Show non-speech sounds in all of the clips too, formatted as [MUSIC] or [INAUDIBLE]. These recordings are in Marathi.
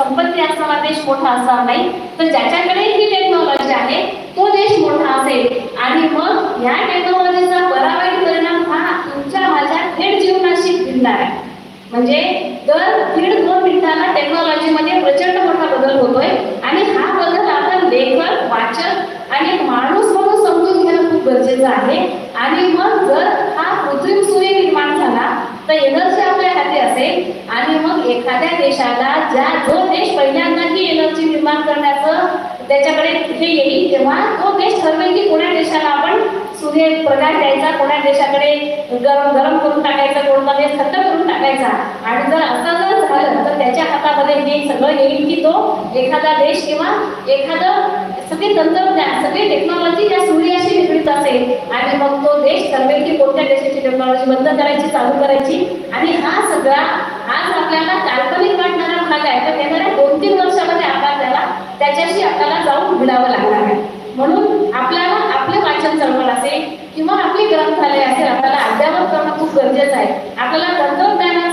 संपत्ती असणारा देश मोठा असणार नाही. तर ज्याच्याकडे ही टेक्नॉलॉजी आहे तो देश मोठा असेल. आणि मग ह्या टेक्नॉलॉजीचा बरा वाईट परिणाम हा तुमच्या माझ्या थेट जीवनाशी भिडणार आहे. म्हणजे दर दीड दोन मिनिटाला टेक्नॉलॉजीमध्ये प्रचंड मोठा बदल होतोय. आणि हा बदल आपण लेखक वाचक आणि माणूस म्हणून समजून घेणं खूप गरजेचं आहे. आणि मग जर हा कृत्रिम सूर्य निर्माण झाला तर एनर्जी आपल्या हाती असेल आणि मग एखाद्या देशाला ज्या जो देश पहिल्यांदा ही एनर्जी निर्माण करण्याचं त्याच्याकडे हे येईल तेव्हा तो देश ठरवेल की कोणा देशाला आपण सूर्य प्रकाश द्यायचा कोणा देशाकडे गरम गरम करून टाकायचा कोणता देश थंड करून टाकायचा. आणि जर असं जर झालं तर त्याच्या हातामध्ये हे सगळं येईल की तो एखादा देश किंवा एखादं सगळे तंत्रज्ञान सगळी टेक्नॉलॉजी त्या सूर्य असेल आणि मग तो देश ठरवेल की कोणत्या देशाची टेक्नॉलॉजी बंद करायची चालू करायची. आणि हा सगळा आज आपल्याला काल्पनिक वाटणारा भाग आहे. तर येणाऱ्या दोन तीन वर्षामध्ये आपण त्याला त्याच्याशी आपल्याला जाऊन भिडावं लागणार आहे. म्हणून आपल्याला आपले वाचन चळवळ असेल किंवा आपली ग्रंथालय असेल आपल्याला अद्यावत करणं खूप गरजेचं आहे. आपल्याला तंत्रज्ञानाचा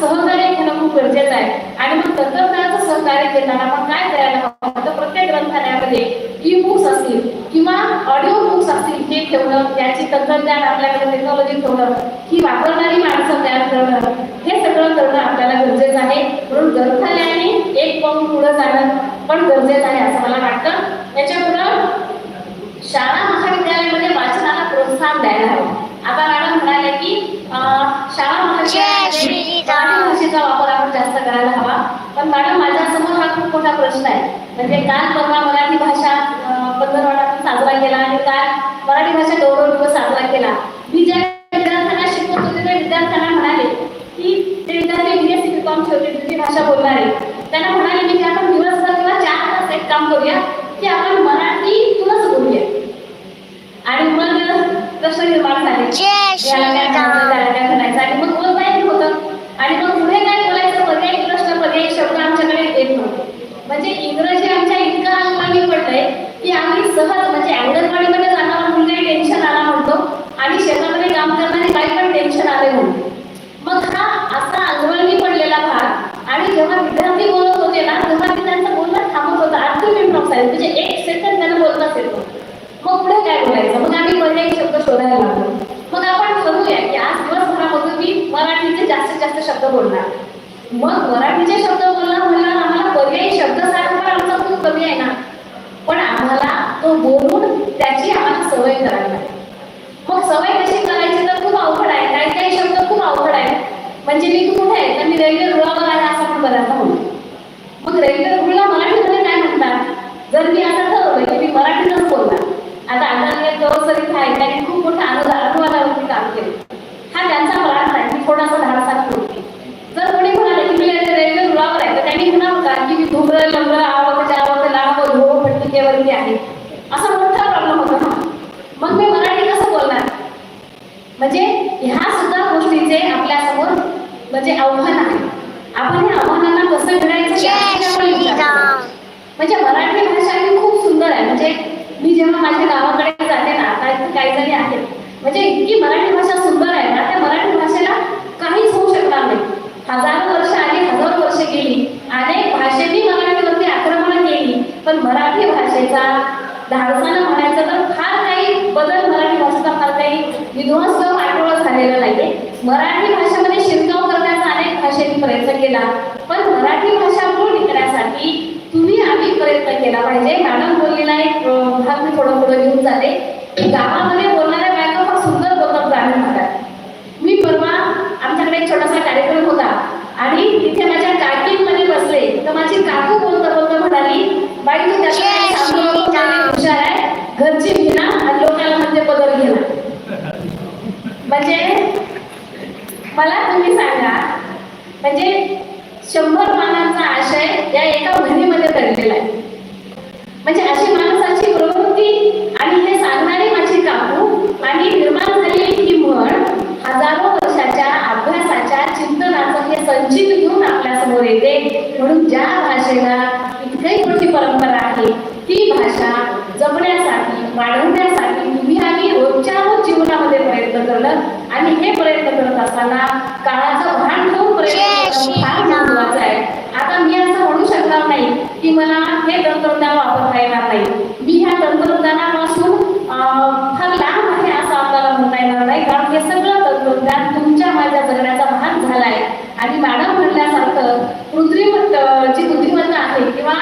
सहकार्य घेणं खूप गरजेचं आहे. आणि मग तंत्रज्ञानाचं सहकार्य घेताना आपण काय करायला हवं? तर प्रत्येक ग्रंथालयामध्ये ई बुक्स असतील किंवा ऑडिओ बुक्स असतील हे ठेवणं त्याची तंत्रज्ञान आपल्याकडे टेक्नॉलॉजी ठेवणं ही वापरणारी माणसं तयार करणं हे सगळं करणं आपल्याला गरजेचं आहे. म्हणून ग्रंथालयाने एक पाऊल पुढे जाणं पण गरजेचं आहे असं मला वाटतं. त्याच्या पुढं शाळा महाविद्यालयामध्ये वाचनाला प्रोत्साहन द्यायला हवं. आता मॅडम म्हणाल्या की शाळा महाविद्यालय भाषेचा वापर आपण जास्त करायला हवा. पण मॅडम माझ्यासमोर हा खूप मोठा प्रश्न आहे. म्हणजे काल परवा मराठी भाषा पंधरवडा साजरा केला आणि काल मराठी भाषा गौरव दिवस साजरा केला. मी ज्या विद्यार्थ्यांना शिकवत होते त्या विद्यार्थ्यांना म्हणाले की ते विद्यार्थी बी एस सी कॉम ठेवते तुझी भाषा बोलणारे त्यांना म्हणाले मी की आपण दिवसभर किंवा चार तास एक काम करूया की आपण मराठीतूनच बोलूया. आणि मग प्रश्न निर्माण झाले. याला काय म्हणायचं, आणि मग बोलता येत होतं आणि मग पुढे काय बोलायचं? पर्यायी प्रश्न पर्यायी शब्द आमच्याकडे येत नव्हते. म्हणजे इंग्रजी आमच्या इतकं अंगाने पडलंय की आम्ही सहज म्हणजे अंगणवाडीमध्ये जाताना मुलगा टेन्शन आला म्हणतो आणि शेतामध्ये काम करणारे काही पण टेन्शन आले म्हणतो मग हा असा अंगवळणी पडलेला भाग आणि जेव्हा विद्यार्थी बोलत होते ना तेव्हा मी त्यांचं बोलणं थांबत होतं. अर्ध मिनिट साहेब म्हणजे एक सेकंड त्यांना बोलताच येत मग पुढे काय बोलायचं? मग आम्ही पर्यायी शब्द शोधायला लागलो. मग आपण ठरवूया की आज मराठीचे जास्तीत जास्त शब्द बोलणार. मग मराठीचे शब्द बोलणार म्हणल्यावर आम्हाला पर्यायी शब्द साठवा आमचा खूप कमी आहे ना. पण आम्हाला तो बोलून त्याची आम्हाला सवय करावी लागते. मग सवय कशी करायची तर खूप अवघड आहे. काही काही शब्द खूप अवघड आहे म्हणजे मी कुठे आहे? तर मी रेल्वे रुळावर आहे असं पण बऱ्याचदा म्हणतो. मग रेल्वे रुळला मराठीमध्ये काय म्हणतात जर मी असं ठरवलं की मी मराठीतच बोलणार. आता आदरणीय जवळसरी आहे त्यांनी खूप मोठा अनुदा अनुवादावरती काम केलं. हा त्यांचा प्रार्थ आहे मी थोडासा धाडसात बोलते जर कोणी म्हणाले की मी आता रेल्वे रुळावर आहे तर त्यांनी म्हणावं का की मी धुमर लंगर आवक जावक लाव धो पट्टिकेवरती आहे. असा मोठा प्रॉब्लेम होता ना. मग मी मराठी कसं बोलणार? म्हणजे ह्या सुद्धा गोष्टीचे आपल्यासमोर म्हणजे आव्हान आहे. आपण या आव्हानांना कसं घडायचं. म्हणजे मराठी भाषा ही खूप सुंदर आहे. म्हणजे मी जेव्हा माझ्या गावाकडे जाते ना काही काही जणी आहेत म्हणजे इतकी मराठी भाषा सुंदर आहे ना त्या मराठी भाषेला काहीच होऊ शकणार नाही. हजारो वर्ष आली हजारो वर्ष गेली. अनेक भाषेनी मराठीवरती आक्रमण केली पण मराठी भाषेचा धाडसानं म्हणायचं तर फार काही बदल मराठी भाषेचा फार काही विध्वंस किंवा पाठोळा झालेला नाहीये. मराठी भाषेमध्ये शिरकाव करण्याचा अनेक भाषेने प्रयत्न केला पण मराठी भाषा मूळ टिकण्यासाठी तुम्ही आम्ही प्रयत्न केला पाहिजे. मॅडम बोललेला एक भाग मी थोडं पुढे घेऊन जाते. गावा बोलणाऱ्या बायका फार सुंदर बोलतात ग्रामीण भागात मी परवा आमच्याकडे एक छोटासा कार्यक्रम होता आणि तिथे माझ्या काकींमध्ये बसले तर माझी काकू बोलता बोलता म्हणाली बाई तू त्याचं काही सांगू नको, चांगली हुशार आहे घरची घेणा आणि लोकांना म्हणजे बदल घेणा म्हणजे मला तुम्ही सांगा म्हणजे शंभर पानांचा आशय या एका महिन्यामध्ये करलेला आहे म्हणजे अशी माणसाची प्रवृत्ती आणि हे सांगणारी माझी काकू आणि निर्माण झालेली ही म्हण हजारो वर्षाच्या अभ्यासाच्या चिंतनाचं हे संचित घेऊन आपल्यासमोर येते म्हणून ज्या भाषेला इतकी मोठी परंपरा आहे ती भाषा जपण्यासाठी वाढवण्यासाठी तुम्ही आम्ही रोजच्या रोज जीवनामध्ये करणं आणि हे प्रयत्न करत असताना काळाचं भान ठेवून प्रयत्न फार. महत्वाचं आहे. आता मी असं म्हणू शकणार नाही की मला हे तंत्रज्ञान वापरता येणार नाही. मी ह्या तंत्रज्ञानापासून फार लांब आहे असं आपल्याला म्हणता येणार नाही. कारण हे सगळं तंत्रज्ञान तुमच्या माझ्या जगण्याचा भाग झालाय. आणि मॅडम म्हणल्यासारखं कृत्रिम जी बुद्धिमत्ता आहे किंवा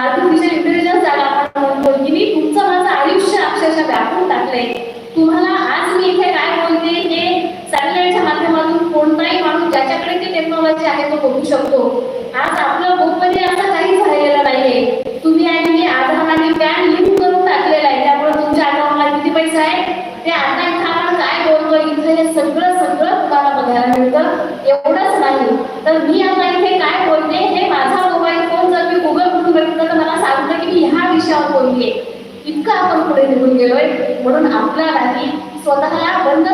आर्टिफिशियल इंटेलिजन्स ज्याला आपण म्हणतो की मी तुमचं माझं आयुष्य अक्षरशः व्यापून टाकलंय तुम्हाला आज मी इथे काय बोलते हे सॅटेलाईटच्या माध्यमातून कोणताही माणूस ज्याच्याकडे ती टेक्नॉलॉजी आहे तो बघू शकतो आज आपलं गोपनीय असं काहीच राहिलेलं नाहीये तुम्ही आणि मी आधार आणि पॅन लिंक करून टाकलेलं आहे त्यामुळे तुमच्या अकाउंटला किती पैसे आहे ते आता इथं आपण काय बोलतोय इथे हे सगळं सगळं तुम्हाला बघायला मिळतं एवढंच नाही तर मी आता इथे काय बोलते हे माझा मोबाईल फोन जर मी गुगल करून बघितलं तर मला सांगतं की मी ह्या विषयावर बोललीये. इतकं आपण पुढे निघून गेलोय. म्हणून आपल्यालाही स्वतःला बंद.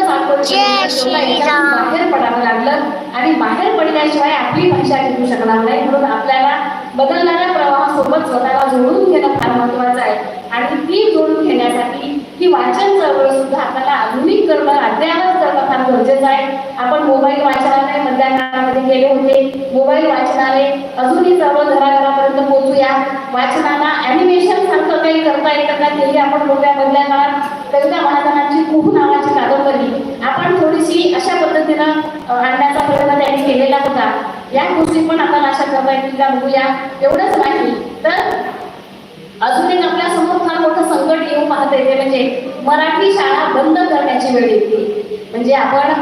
बाहेर पडावं लागलं. आणि बाहेर पडल्याशिवाय आपली भाषा टिकू शकणार नाही. म्हणून आपल्याला बदलणाऱ्या प्रवाहासोबत स्वतःला जोडून घेणं फार महत्वाचं आहे. आणि ती जोडून घेण्यासाठी ही वाचन चळवळ सुद्धा आपल्याला आधुनिक करणं अद्यावत करणं फार गरजेचं आहे. आपण मोबाईल वाचनालय मधल्या काळामध्ये गेले होते. मोबाईल वाचनालय अजूनही चळवळ घराघरापर्यंत पोहोचूया. वाचनाला ॲनिमेशन सारखं काही करता येतं का? तेही आपण बघूया मधल्या काळात कविता महाजनांची कुहू नावाची कादंबरी आपण थोडीशी अशा पद्धतीनं आणण्याचा प्रयत्न त्यांनी केलेला होता. या गोष्टी पण आपण अशा करता येतील का बघूया. एवढंच नाही. तर अजून एक आपल्या फार मोठं संकट येऊ पाहत येते म्हणजे मराठी शाळा बंद करण्याची वेळ येते म्हणजे आपण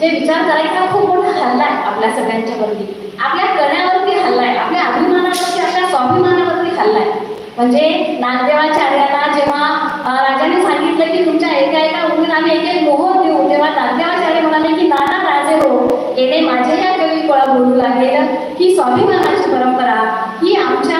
जे विचार करायचा खूप मोठा हल्ला आहे आपल्या सगळ्यांच्या वरती. आपल्या कण्यावरती हल्ला आहे. आपल्या अभिमानावरती आपल्या स्वाभिमानावरती हल्ला आहे. म्हणजे नागदेवाचार्यांना जेव्हा राजाने सांगितलं की तुमच्या एका एका मुलीला आम्ही एक एक मोहर देऊ तेव्हा नागदेवाचार्य म्हणाले की नाना राजे हो येणे माझे या कवी कळा बोलू लागेल. ही स्वाभिमानाची परंपरा ही आमच्या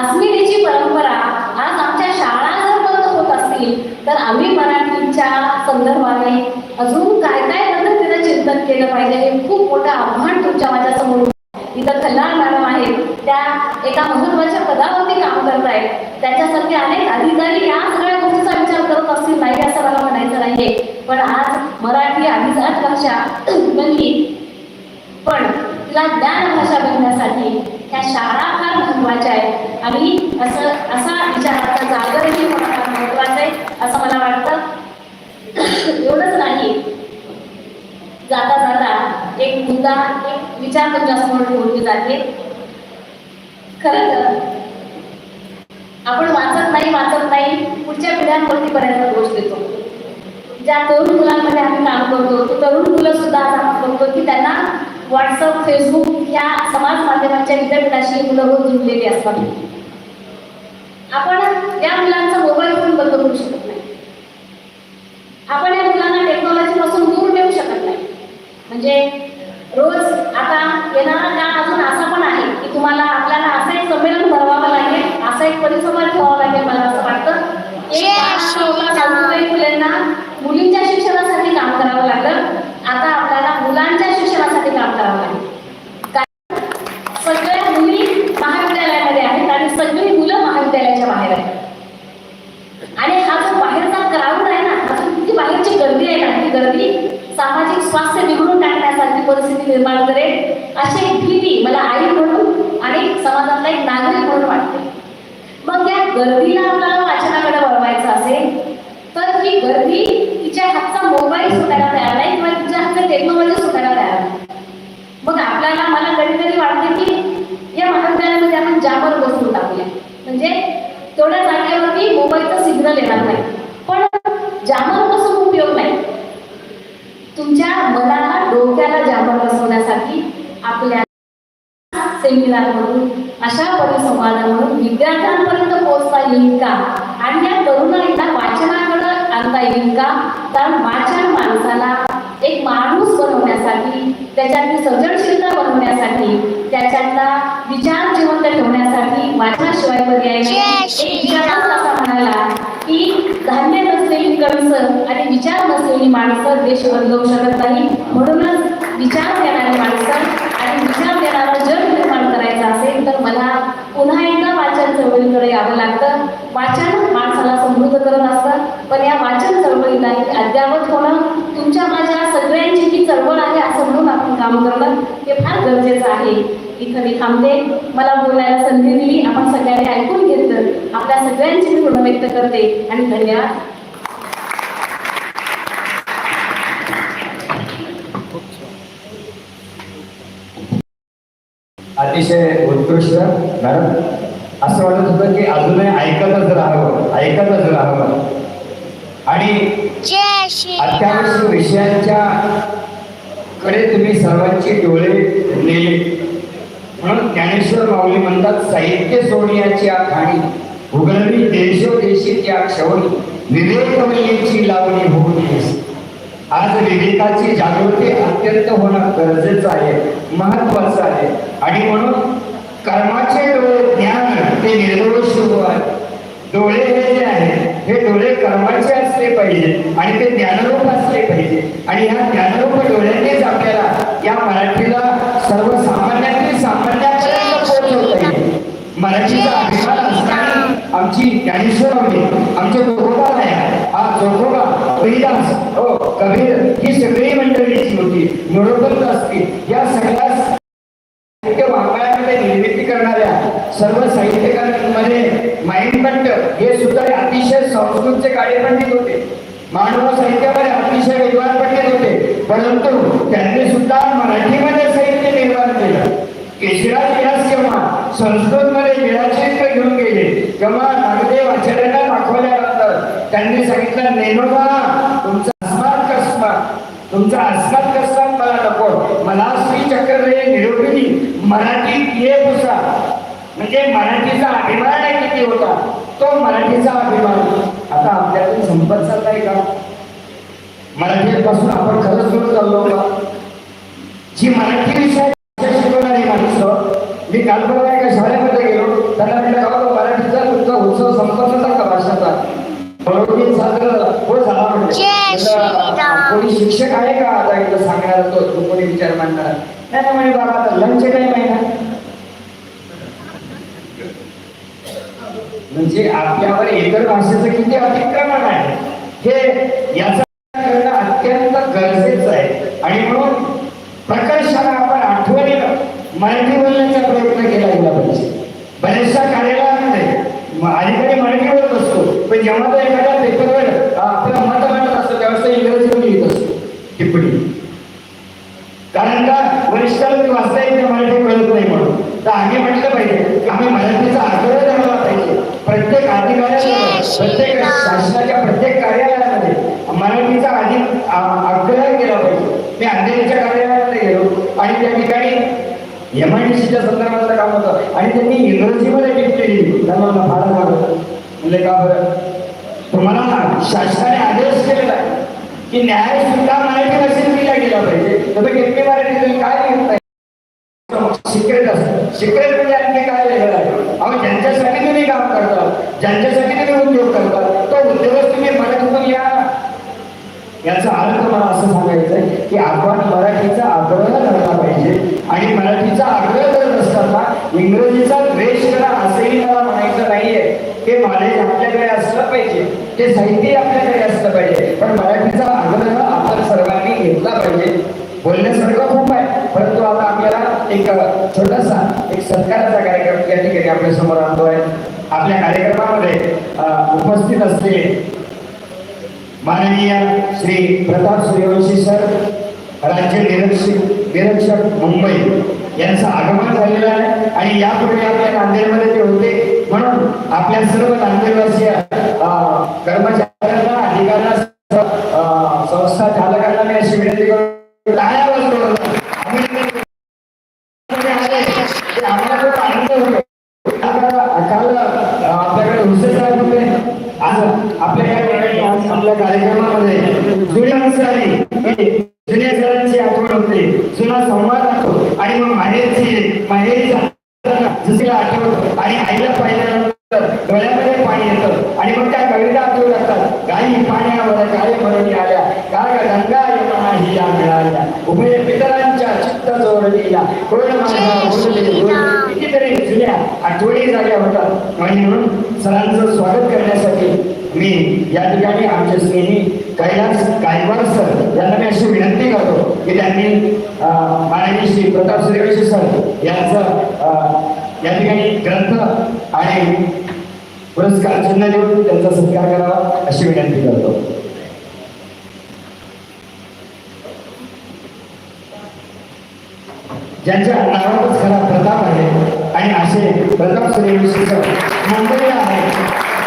अस्मितेची परंपरा आज आमच्या शाळा जर बंद होत असतील तर आम्ही मराठीच्या संदर्भाने अजून काय काय पद्धतीनं चिंतन केलं पाहिजे हे खूप मोठं आव्हान तुमच्या माझ्यासमोर इथं खल्लाळ मॅडम आहेत. त्या एका महत्त्वाच्या पदावरती काम करत आहेत. त्याच्यासारखे अनेक अधिकारी या सगळ्या गोष्टीचा विचार करत असतील नाही असं मला म्हणायचं नाहीये. पण आज मराठी अभिजात भाषा [CLEARS THROAT] बनली. पण तिला ज्ञान भाषा बनण्यासाठी ह्या शाळा फार महत्त्वाच्या आहेत. आणि असं असा विचाराचा जागरही होणं महत्वाचं आहे असं मला वाटतं. एवढंच नाही. जाता जाता एक मुद्दा एक विचार तुमच्यासमोर ठेवली जाते. खरं तर आपण वाचत नाही वाचत नाही पुढच्या पिढ्यांवरती पर्यंत गोष्ट देतो. ज्या तरुण मुलांमध्ये आम्ही काम करतो ते तरुण मुलं सुद्धा आज आपण बघतो की त्यांना व्हॉट्सअप फेसबुक या समाज माध्यमांच्या विद्यापीठाशी मुलं रोज जुळलेली असतात. आपण या मुलांचा मोबाईल फोन बंद करू शकत नाही. आपण या मुलांना टेक्नॉलॉजी पासून दूर ठेवू शकत नाही. म्हणजे रोज आता येणारा काळ अजून असा पण आहे की तुम्हाला आपल्याला असं एक संमेलन भरवावं लागेल असा एक परिसंवाद ठेवावा लागेल मला असं वाटतं. फुलेंना मुलींच्या शिक्षणासाठी काम करावं लागलं. आता आपल्याला मुलांच्या शिक्षणासाठी काम करावं लागेल कारण सगळ्या मुली महाविद्यालयामध्ये आहेत आणि सगळी मुलं महाविद्यालयाच्या बाहेर आहेत आणि हा जो बाहेरचा क्राऊड आहे ना हा जो किती बाहेरची गर्दी आहे ना ती गर्दी सामाजिक स्वास्थ्य बिघडून टाकण्यासारखी परिस्थिती निर्माण करेल. अशी एक भीती मला आई म्हणून आणि समाजातला एक नागरिक म्हणून वाटते. मग या गर्दीला आपल्याला वाचनाकडे वळवायचं असेल तर ही गर्दी तिच्या हातचा मोबाईल सुटायला तयार नाही किंवा तिच्या हातचं टेक्नॉलॉजी सुटायला तयार नाही. मग आपल्याला मला कधी कधी वाटते की या महाविद्यालयामध्ये आपण जाबर बसून टाकूया. म्हणजे तेवढ्या जागेवरती मोबाईलचं सिग्नल येणार नाही पण जामर बसून उपयोग नाही तुमच्या मनाला डोक्याला जामर बसवण्यासाठी आपल्या सेमिनार म्हणून अशा परिसंवादामधून विद्यार्थ्यांपर्यंत पोहोचता येईल का? आणि या तरुणाईला वाचनाकडे आणता येईल का? कारण वाचन माणसाला एक माणूस बनवण्यासाठी त्याच्यातली सर्जनशीलता बनवण्यासाठी त्याच्यातला विचार जिवंत ठेवण्यासाठी वाचनाशिवाय पर्याय एक विचारच असा म्हणाला की धान्य नसलेली कणसं आणि विचार नसलेली माणसं देश बदलवू शकत नाही म्हणूनच विचार देणारी माणसं आणि विचार देणारं जग निर्माण करायचं असेल तर मला पुन्हा एकदा वाचन चळवळीकडे यावं लागतं. वाचन माणसाला समृद्ध करत असतं. पण या वाचन चळवळीला अद्यावत होणं तुमच्या माझ्या सगळ्यांची ही चळवळ आहे असं म्हणून आपण काम करणं हे फार गरजेचं आहे. इथं मी थांबते. मला बोलायला संधी दिली. आपण सगळ्यांनी ऐकून घेतलं. आपल्या सगळ्यांची मी व्यक्त करते. आणि धन्यवाद. अतिशय उत्कृष्ट. मॅडम असं वाटत होतं की अजूनही ऐकतच राहावं ऐकतच राहावं. आणि अत्यावश्यक विषयांच्या कडे तुम्ही सर्वांची डोळे नेले म्हणून ज्ञानेश्वर माऊली म्हणतात साहित्य सोनियाची आखाणी उघडली देशोदेशी त्या क्षवणी विवेकवल्लीची लावणी होऊन आज विवेकाची जागृती अत्यंत होणं गरजेचं आहे महत्वाचं आहे. आणि म्हणून कर्माचे डोळे ज्ञान ते निर्दोष आहे. डोळे हे जे आहे हे डोळे कर्माचे असले पाहिजे आणि ते ज्ञानरूप असले पाहिजे. आणि ह्या ज्ञानरूप डोळ्यांनीच आपल्याला या मराठीला सर्वसामान्यातील सामान्यापर्यंत पोहोचवता येईल. मराठीचा अभिमान आमची ज्ञानेश्वर होते आमचे चोखोबा आहे. हा चोखोबा हरिदास हो कबीर ही सगळी मंडळीची होती. नरोपंत असतील या सगळ्या साहित्य वाङ्मयामध्ये निर्मिती करणाऱ्या सर्व साहित्यकारांमध्ये माइंडपंट हे सुद्धा अतिशय संस्कृतचे कार्यपंडित होते. मानव साहित्यामध्ये अतिशय विद्वान पंडित होते. परंतु त्यांनी सुद्धा मराठीमध्ये साहित्य निर्माण केलं. केशराज विलास जेव्हा संस्कृतमध्ये लीळाचरित्र घेऊन गेले. तेव्हा नागदेव आचार्यांना दाखवल्यानंतर त्यांनी सांगितलं नेनोबा तुमचा अस्मात कसमात तुमचा अस्मात कसमात मला नको. मला श्री चक्र निरोगिनी मराठीत ये पुसा. म्हणजे मराठीचा अभिमान आहे किती होता? तो मराठीचा अभिमान. आता आपल्यातून संपत चाललाय का? मराठीपासून आपण खरंच दूर चाललो का? जी मराठी विषय शिकवणारी माणसं मी काल परवा एका शाळेमध्ये गेलो त्यांना म्हटलं का बाबा, मराठीचा भाषाचा हो झाला. म्हटलं, कोणी शिक्षक आहे का? आता इथं सांगणार तो कोणी विचार मांडणार. नाही नाही म्हणे बाबा आता लंच टाइम आहे ना. म्हणजे आपल्यावर इतर भाषेचं किती अतिक्रमण आहे? हे याचा करणं अत्यंत गरजेचं आहे. आणि म्हणून प्रकर्षानं आपण आठवणीनं मराठी बोलण्याचा प्रयत्न केला गेला पाहिजे बऱ्याचशा कार्यालयामध्ये म- अलीकडे मराठी बोलत असतो पण जेव्हा तो एखाद्या पेपरवर अं, आपलं मत मांडत असतो त्यावेळेस तो इंग्रजीमध्ये लिहित असतो टिप्पणी कारण का वरिष्ठाला ती वाचता येते मराठी कळत नाही म्हणून तर आम्ही म्हटलं पाहिजे की आम्ही मराठीचा आग्रह धरला पाहिजे प्रत्येक अधिकाऱ्यामध्ये प्रत्येक शासनाच्या प्रत्येक कार्यालयामध्ये मराठीचा अधिक आ- आग्रह केला पाहिजे मी अंधेरीच्या कार्यालयामध्ये गेलो आणि त्या ठिकाणी एम आय डी सीच्या संदर्भातलं काम होतं आणि त्यांनी इंग्रजीमध्ये टिप्पणी दिली त्यांना मला फार आवडलं म्हणजे का बरं? तुम्हाला शासनाने आदेश केलेला आहे की न्याय सुद्धा मराठी भाषेत दिला गेला पाहिजे. तर किती मराठी तुम्ही काय लिहिताय? सिक्रेट असतं. सिक्रेट म्हणजे आणखी काय लिहिलं आहे? अहो ज्यांच्यासाठी तुम्ही काम करता ज्यांच्यासाठी तुम्ही उद्योग करता तो उद्योगच तुम्ही मराठीतून या. याचा अर्थ मला असं सांगायचं आहे की आपण मराठीचा आग्रह धरला पाहिजे आणि मराठीचा आग्रह करत असताना इंग्रजीचा द्वेष करा असंही मला म्हणायचं नाहीये. हे नॉलेज आपल्याकडे असलं पाहिजे. ते साहित्य आपल्याकडे असलं पाहिजे. पण मराठीचा आग्रह आपण सर्वांनी घेतला पाहिजे. बोलण्यासारखं खूप आहे. परंतु आता आपल्याला एक छोटासा एक सत्काराचा कार्यक्रम या ठिकाणी आपल्यासमोर आणतो आहे. आपल्या कार्यक्रमामध्ये उपस्थित असलेले माननीय श्री प्रताप सूर्यवंशी सर राज्य निरीक्षक निरीक्षक मुंबई यांचं आगमन झालेलं आहे. आणि यापूर्वी आपल्या नांदेडमध्ये ते होते. म्हणून आपल्या सर्व नांदेडवासीय कर्मचाऱ्यांना अधिकाऱ्यांना संस्था चालकांना मी अशी विनंती करतो टाळ्या वाजवून अभिनंदन तुम्ही आले. ते आम्हाला खूप आनंद होतो आता काल अं, आपल्याकडे हुसे साहेब होते आज आपल्या या ठिकाणी आज आपल्या कार्यक्रमामध्ये जुन्या माणसांनी जुन्या सरांची आठवण होते जुना संवाद होतो आणि मग माहेरची माहेरी दुसरीला आठवण आणि आईला पाहिल्यानंतर डोळ्यामध्ये पाणी येतं आणि मग त्या कविता आठवू लागतात गाई पाण्यावर गाई म्हणून आल्या काय गंगा यमुना हिला मिळाल्या उभय पितरांच्या जोडलेल्या कोण माझा. कितीतरी जुन्या आठवणी झाल्या आणि म्हणून सरांचं स्वागत करण्यासाठी मी या ठिकाणी आमचे स्नेही कैलास गायकवाड सर यांना मी अशी विनंती करतो की त्यांनी माननीय श्री प्रताप सूर्यवंशी सर यांचं या ठिकाणी ग्रंथ आणि पुरस्कार चिन्ह देऊन त्यांचा सत्कार करावा अशी विनंती करतो. ज्यांच्या नावातच खरा प्रताप आहे आणि असे प्रताप सूर्यवंशी मुंबईला आहे.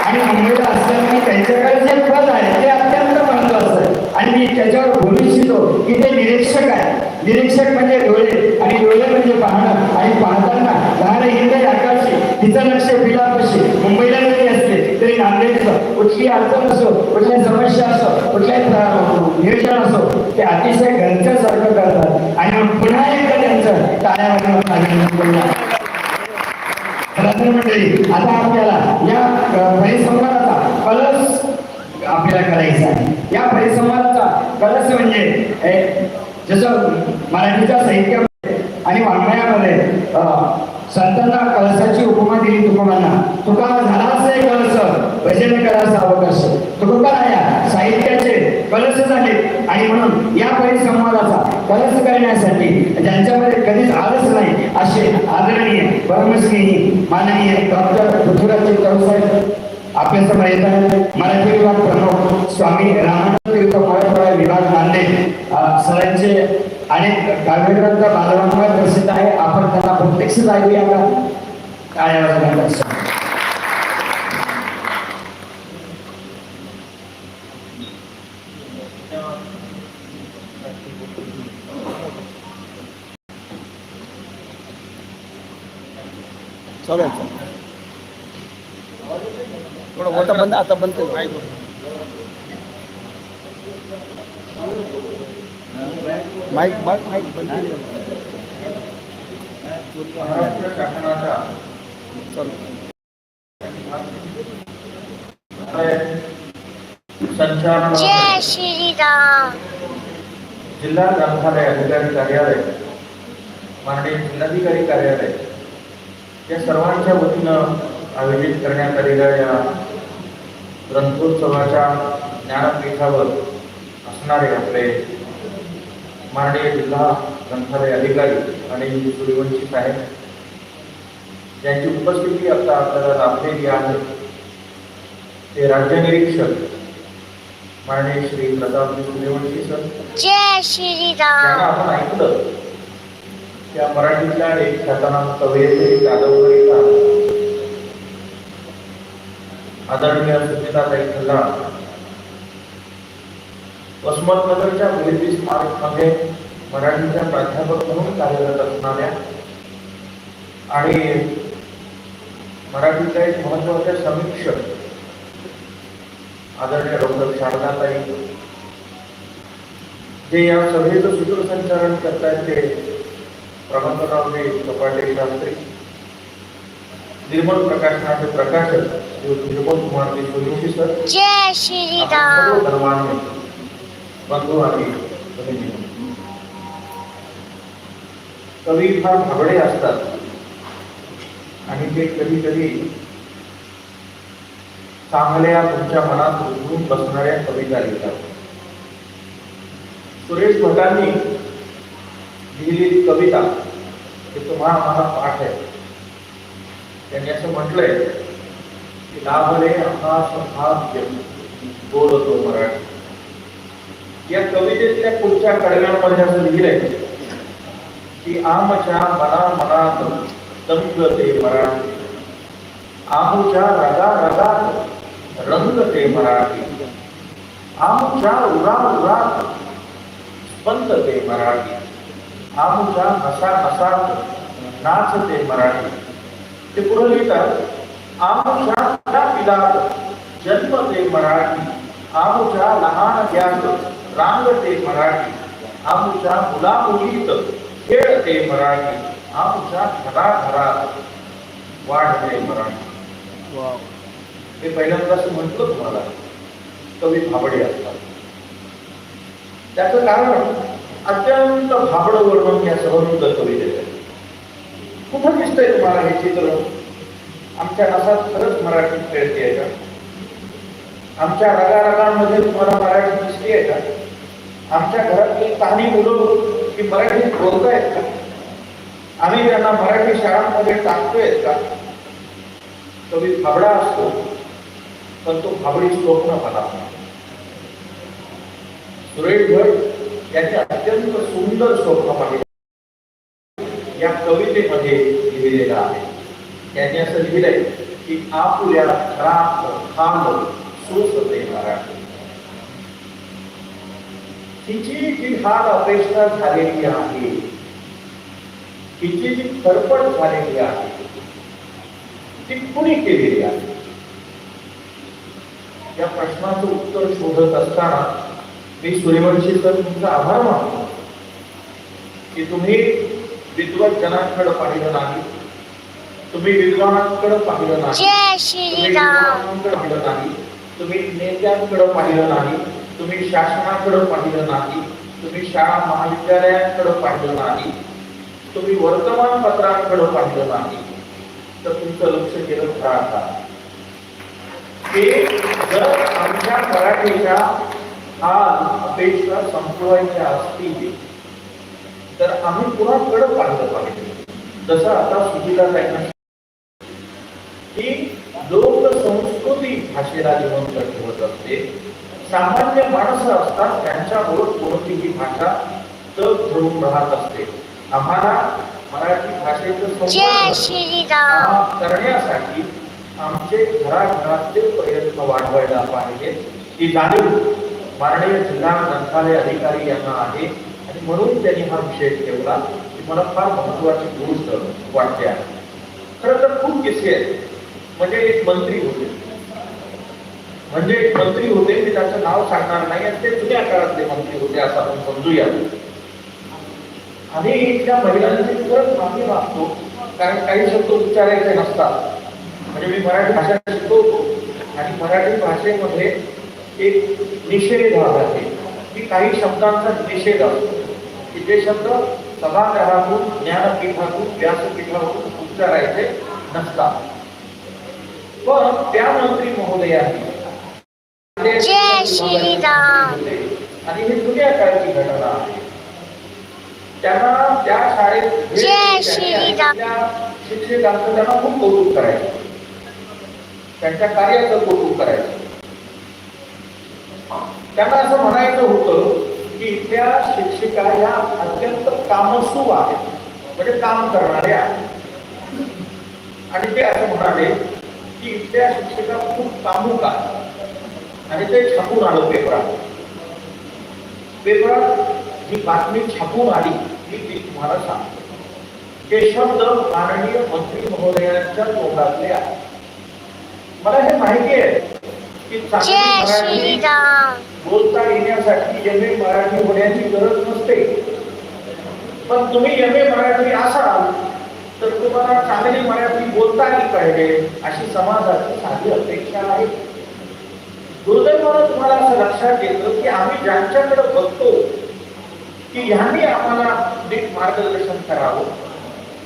आणि मुंबईला असल्यामुळे त्यांच्याकडे जे पद आहे ते अत्यंत महत्वाचं आहे. आणि मी त्याच्यावर बोलू इच्छितो की ते निरीक्षक आहे निरीक्षक म्हणजे डोळे आणि डोळे म्हणजे पाहणं आणि पाहताना लहान हिंदे आकाशी तिचं लक्ष बिलापाशी मुंबईला जरी असले तरी नांदेडचं कुठली अडचण असो कुठल्या समस्या असो कुठल्याही नियोजन असो ते अतिशय घरच्यासारखं करतात. आणि पुन्हा एकदा त्यांचं टाळ्या मंडळी आता आपल्याला या परिसंवादाचा कलस आपल्याला करायचा आहे. या परिसंवादाचा कलस म्हणजे जसं मराठीच्या साहित्यामध्ये आणि वाङ्मयामध्ये संतांना कळसाची उपमा दिली तुकोबांना. तुका झाला असे कळस. भजन कळस अवकाश. तुकोबा या साहित्याचे कळस झाले. आणि म्हणून या परिसंवादाचा कळस करण्यासाठी ज्यांच्यामध्ये कधीच आलंच नाही असे आदरणीय परमस्नेही माननीय डॉक्टर पृथ्वीराज चित्तवसाहेब आपल्यासमोर येत आहेत. मराठी विभाग प्रमुख स्वामी रामानंद तीर्थ मराठवाडा विभाग नांदेड सरांचे आणि काव्यग्रंथ बालवांवर प्रसिद्ध आहे. आपण त्याला प्रत्यक्ष ऐकूया का काय वाजवण्याचा चालू थोडं मोठं बंद आता बंद केलं. Mike mike mike. महाराष्ट्र जय श्रीराम. जिल्हा ग्रंथालय अधिकारी कार्यालय माननीय जिल्हाधिकारी कार्यालय या सर्वांच्या वतीनं आयोजित करण्यात आलेल्या या ग्रंथोत्सवाच्या ज्ञानपीठावर असणारे आपले माननीय जिल्हा ग्रंथालय अधिकारी आणि सूर्यवंशी साहेब यांची उपस्थिती आता आपल्याला लाभलेली आहे ते राज्य निरीक्षक माननीय श्री प्रताप सूर्यवंशी सर जय श्रीराम आपण ऐकलं. त्या मराठीतल्या एक ख्यातनाम कवयित्री कादंबरीचा आदरणीय सुचिताताई खल्ला वसमतनगरच्या मुलींची स्मारकमध्ये मराठीच्या प्राध्यापक म्हणून कार्यरत असणाऱ्या आणि मराठीच्या एक महत्त्वाच्या समीक्षक आदरणीय डॉक्टर शारदाताई जे या सभेचं सूत्रसंचालन करतायत ते प्रबंधरावजी कपाटे शास्त्री निर्मल प्रकाशनाचे प्रकाशक निर्मल कुमार सूर्यवंशी सर. जय श्रीराम धर्मांनी आणि कवी फार भाबडे असतात. आणि ते कधी कधी चांगल्या तुमच्या मनात रुजवून बसणाऱ्या कविता लिहितात. सुरेश भटांनी लिहिलेली कविता हे तुम्हाला आम्हाला पाठ आहे. त्यांनी असं म्हटलंय की लाभले आकाश भाग बोलतो मराठी. या कवितेतल्या पुढच्या कडव्यांमध्ये असं लिहिलंय. की आमच्या मना मनात दंग ते मराठी. आमच्या रगा रगात रंग ते मराठी. आमच्या उरा उरात स्पंद ते मराठी. आमच्या हसा हसात नाच ते मराठी. ते पुढे लिहितात आमच्या पिलात जन्म ते मराठी. आमच्या लहान ज्ञात रांग ते मराठी. आमच्या मुलामुलीत खेळ ते मराठी. आमच्या घराघरात वाढते मराठी. वाव. हे पहिल्यांदा असं म्हटलं तुम्हाला. कवी भाबडे असतात. त्याचं कारण अत्यंत भाबड वर्णन या सहनुद कवितेत आहे. कुठं दिसतंय तुम्हाला हे चित्र? आमच्या नसात खरंच मराठी खेळते आहे का? आमच्या रगारगांमध्ये तुम्हाला मराठी दिसली आहे का? आमच्या घरातली काही मुलं की मराठीत बोलतायत का? आम्ही त्यांना मराठी शाळांमध्ये टाकतोय का? कवी भाबडा असतो पण तो भाबडी स्वप्न मला. सुरेश भट यांनी अत्यंत सुंदर स्वप्न पाहिले. या कवितेमध्ये लिहिलेलं आहे. त्यांनी असं लिहिलंय की आपुल्या रात खांब सोसते मराठी तिची जी हाल अपेक्षा झालेली आहे तिची जी फरफड झालेली आहे ती कुणी केलेली आहे? या प्रश्नाचं उत्तर शोधत असताना मी सूर्यवंशी सर तुमचा आभार मानतो. की तुम्ही विद्वत जनांकडे पाहिलं नाही तुम्ही विद्वानांकडे पाहिलं नाही तुम्ही नेत्यांकडे पाहिलं नाही तुम्ही शासनाकडे पाहिलं नाही तुम्ही शाळा महाविद्यालयांकडे पाहिलं नाही तुम्ही वर्तमानपत्रांकडे पाहिलं नाही तर तुमचं लक्ष गेलं फळाचा ते जर आमच्या मराठीच्या आज अपेक्षा संपवायच्या असतील तर आम्ही पुन्हा कडक पाहिलं पाहिजे? जसं आता सुविधा त्यांना लोक संस्कृती भाषेला जिवंत ठेवत असते सामान्य माणसं असतात त्यांच्याबरोबर कोणतीही भाषा तग धरून राहत असते. आम्हाला मराठी भाषेचं करण्यासाठी आमचे घराघरातले प्रयत्न वाढवायला पाहिजे ही जाणीव माननीय जिल्हा ग्रंथालय अधिकारी यांना आहे आणि म्हणून त्यांनी हा विषय ठेवला ही मला फार महत्वाची गोष्ट वाटते आहे. खरं तर खूप किस्से आहेत. म्हणजे एक मंत्री होते. म्हणजे मंत्री होते मी त्याचं नाव सांगणार नाही आणि ते जुन्या काळातले मंत्री होते असं आपण समजूया. आणि त्या महिलांची परत माफी मागतो कारण काही शब्द उच्चारायचे नसतात. म्हणजे मी मराठी भाषा शिकवतो आणि मराठी भाषेमध्ये एक निषेध भाग आहे. की काही शब्दांचा निषेध असतो. की जे शब्द सभागृहातून ज्ञानपीठातून व्यासपीठावरून उच्चारायचे नसतात. पण त्या मंत्री महोदयांनी जय श्रीराम. आणि ही जुन्या काळची घटना त्यांना त्या शाळेत जय श्रीराम. शिक्षकांचं त्यांना खूप कौतुक करायचं. त्यांच्या कार्याचं कौतुक करायचं. त्यांना असं म्हणायचं होतं की इथल्या शिक्षिका ह्या अत्यंत कामसू आहेत. म्हणजे काम करणाऱ्या आणि ते असं म्हणाले की इथल्या शिक्षिका खूप कामुक आहेत. आणि ते छापून आलं पेपरात. पेपरात जी बातमी छापून आली ती मी तुम्हाला सांगतो. हे शब्द माननीय मंत्री महोदयांच्या तोंडातले आहेत. मला हे माहिती आहे की चांगली मराठी बोलता येण्यासाठी एम ए मराठी होण्याची गरज नसते. पण तुम्ही एम ए मराठी असाल तर तुम्हाला चांगली मराठी बोलता आली पाहिजे अशी समाजाची साधी अपेक्षा आहे. दुर्दैवानं तुम्हाला असं लक्षात येतं की आम्ही ज्यांच्याकडे बघतो की ह्यांनी आम्हाला नीट मार्गदर्शन करावं.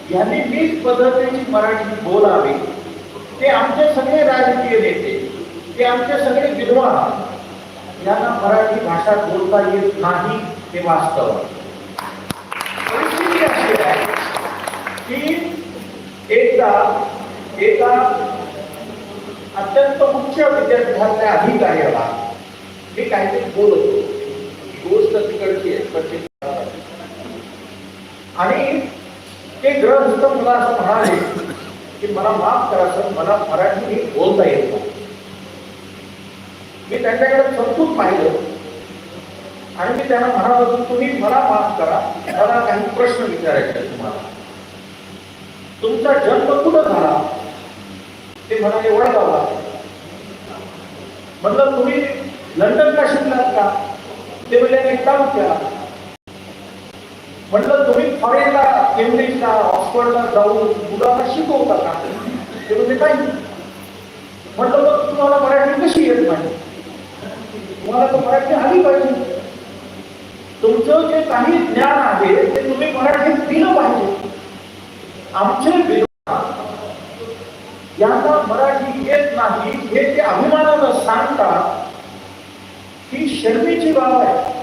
ह्यांनी नीट पद्धतीची मराठी बोलावी. ते आमचे सगळे राजकीय नेते ते आमचे सगळे विद्वान यांना मराठी भाषा बोलता येत नाही हे वास्तव. परिस्थिती अशी आहे की एकदा एका अत्यंत मुख्य विद्यापीठातल्या अधिकाऱ्याला मी काहीतरी बोलत होतो गोष्ट तिकडची आहे प्रत्येक आणि ते ग्रहस्थ मला असं म्हणाले की मला माफ करा सर मला मराठी बोलता येत नाही. मी त्यांच्याकडे संपून पाहिलं. आणि मी त्यांना म्हणालो की तुम्ही मला माफ करा मला काही प्रश्न विचारायचे तुम्हाला. तुमचा जन्म कुठं झाला? ते म्हणाले वडगावला म्हटलं तुम्ही लंडनला शिकलात का? ते म्हणजे एक केला म्हटलं तुम्ही फॉरेनला केम्ब्रिजला ऑक्सफर्डला जाऊन मुलांना शिकवता का? ते म्हणजे काही म्हटलं मग तुम्हाला मराठी कशी येत नाही? तुम्हाला तर मराठी आली पाहिजे. तुमचं जे काही ज्ञान आहे ते तुम्ही मराठीत दिलं पाहिजे. आमचे यांना मराठी येत नाही हे ते अभिमानानं सांगतात ही शर्मेची बाब आहे.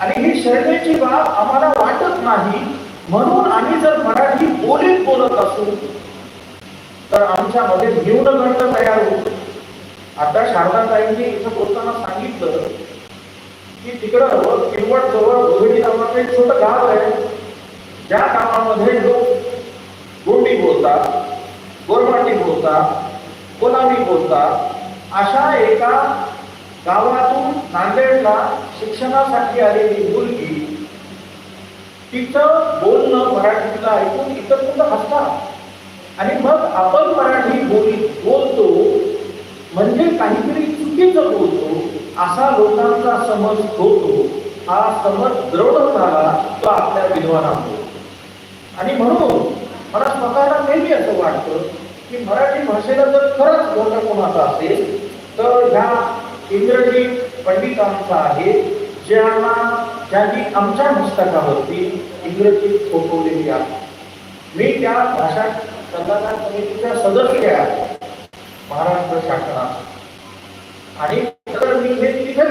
आणि ही शर्मेची बाब आम्हाला वाटत नाही म्हणून आम्ही जर मराठी बोलीत बोलत असू तर आमच्यामध्ये न्यूनगंड तयार होतो आता शारदाताईंनी इथं बोलताना सांगितलं की तिकडं किंवट जवळ घोगडी नावाचं एक छोटं गाव आहे. ज्या गावामध्ये लोक गोंडी बोलतात गोरमाटी बोलतात कोलामी बोलतात अशा एका गावातून नांदेडला शिक्षणासाठी आलेली मुलगी तिचं बोलणं मराठीला ऐकून इतर मुलं हसतात. आणि मग आपण मराठी बोली बोलतो म्हणजे काहीतरी चुकीचं बोलतो असा लोकांचा समज होतो. हा समज दृढ झाला तो आपल्या विद्वानामुळे. आणि म्हणून मला स्वतःला नेहमी असं वाटतं की मराठी भाषेला जर खरंच मोठं कोणाचा असेल तर ह्या इंग्रजी पंडितांचा आहे ज्यांना ज्यांनी आमच्या पुस्तकावरती इंग्रजी थोपवलेली आहे. मी त्या भाषा सल्लागार समितीच्या सदस्य आहे महाराष्ट्र शासनात आणि तर मी हे तिथे